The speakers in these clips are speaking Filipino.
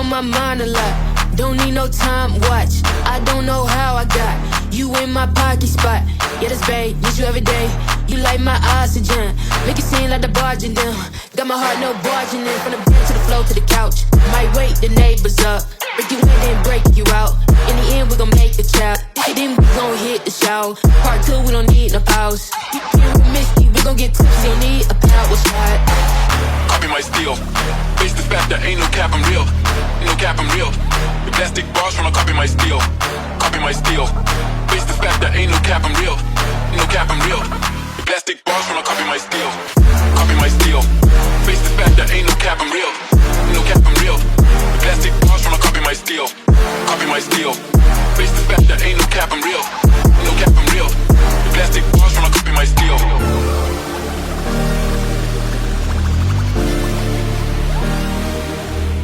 on my mind a lot. Don't need no time watch. I don't know how I got you in my pocket spot. Yeah, that's babe, need you every day. You like my oxygen, make it seem like the barging down. Got my heart no barging in from the bed to the floor to the couch. Might wake the neighbors up, break you in then break you out. In the end, we gon' make a child. Then we gon' hit the show. Part two, we don't need no pause. You with Misty, we gon' get tipsy. Don't need a power shot. Copy my steel. Face the fact that ain't no cap, I'm real. No cap, I'm real. The plastic bars tryna copy my steel. Copy my steel. Face the fact that ain't no cap, I'm real. No cap, I'm real. The plastic bars tryna copy my steel. Copy my steel. Face the fact that ain't no cap, I'm real. No cap, I'm real. The plastic bars tryna copy my steel. Copy my steel. Face the fact that ain't no cap, I'm real. No cap, I'm real. The plastic bars tryna copy my steel.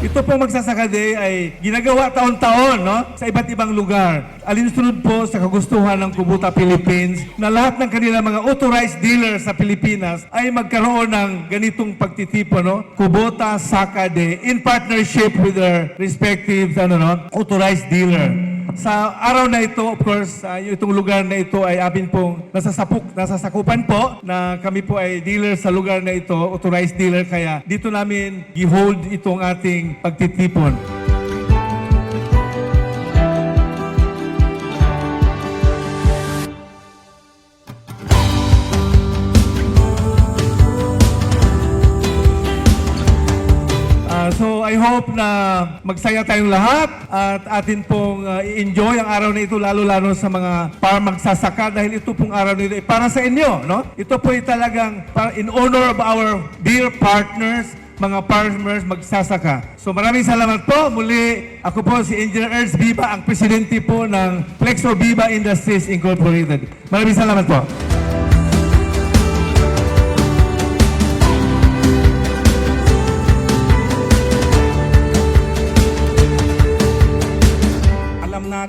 Ito po Magsasaka Day ay ginagawa taon-taon no? sa iba't ibang lugar. Alinsunod po sa kagustuhan ng Kubuta Philippines na lahat ng kanilang mga authorized dealers sa Pilipinas ay magkaroon ng ganitong pagtitipon, no? Kubota Saka Day in partnership with their respective ano, no? authorized dealer. Sa araw na ito, of course, uh, itong lugar na ito ay amin pong nasasapuk, nasasakupan po na kami po ay dealer sa lugar na ito, authorized dealer, kaya dito namin i-hold itong ating pagtitipon. I hope na magsaya tayong lahat at atin pong ah, i-enjoy ang araw na ito lalo-lalo sa mga para magsasaka dahil ito pong araw na ito ay para sa inyo, no? Ito po ay talagang para in honor of our dear partners, mga farmers magsasaka. So maraming salamat po. Muli, ako po si Engineer Ernst Viva, ang presidente po ng Flexo Viva Industries Incorporated. Maraming salamat po.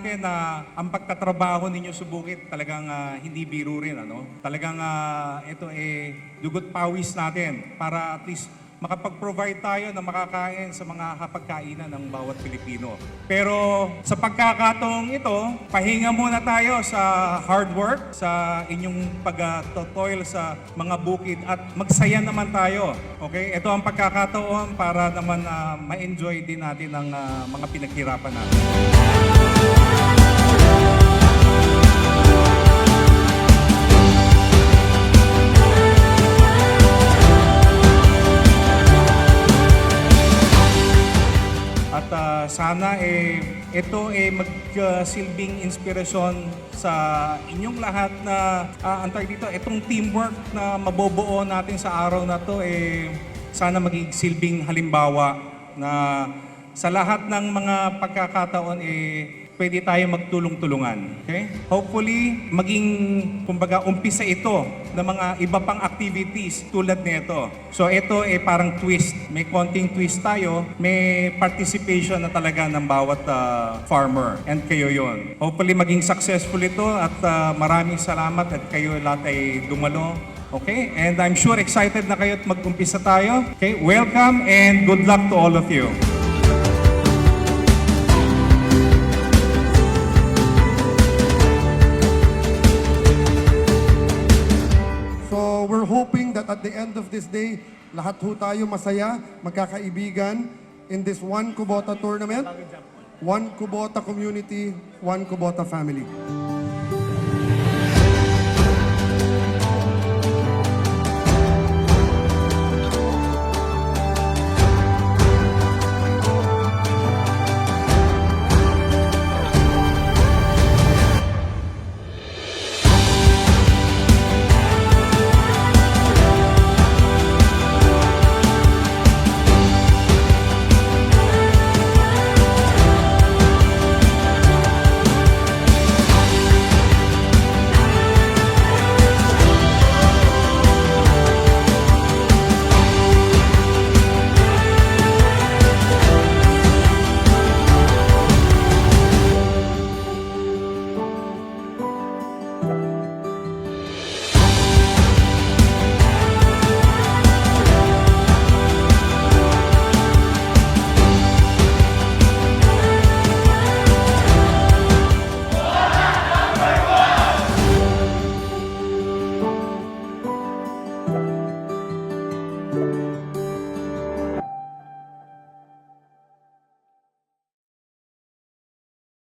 Natin na ang pagtatrabaho ninyo sa bukid talagang ah, hindi biro rin. Ano? Talagang ah, ito eh dugot pawis natin para at least makapag-provide tayo na makakain sa mga hapagkainan ng bawat Pilipino. Pero sa pagkakataong ito, pahinga muna tayo sa hard work, sa inyong pag-toil sa mga bukid at magsaya naman tayo. Okay? Ito ang pagkakataon para naman ah, ma-enjoy din natin ang ah, mga pinaghirapan natin. Ah, sana eh, ito eh magsilbing inspirasyon sa inyong lahat na uh, antay dito, itong teamwork na mabobuo natin sa araw na to eh sana maging silbing halimbawa na sa lahat ng mga pagkakataon eh pwede tayo magtulong-tulungan. Okay? Hopefully, maging, kumbaga, umpisa ito ng mga iba pang activities tulad nito. So ito eh parang twist. May konting twist tayo. May participation na talaga ng bawat ah, farmer. And kayo yon. Hopefully, maging successful ito at ah, maraming salamat at kayo lahat ay dumalo. Okay? And I'm sure excited na kayo at mag-umpisa tayo. Okay? Welcome and good luck to all of you. That at the end of this day, lahat ho tayo masaya, magkakaibigan in this one Kubota tournament. One Kubota community, one Kubota family.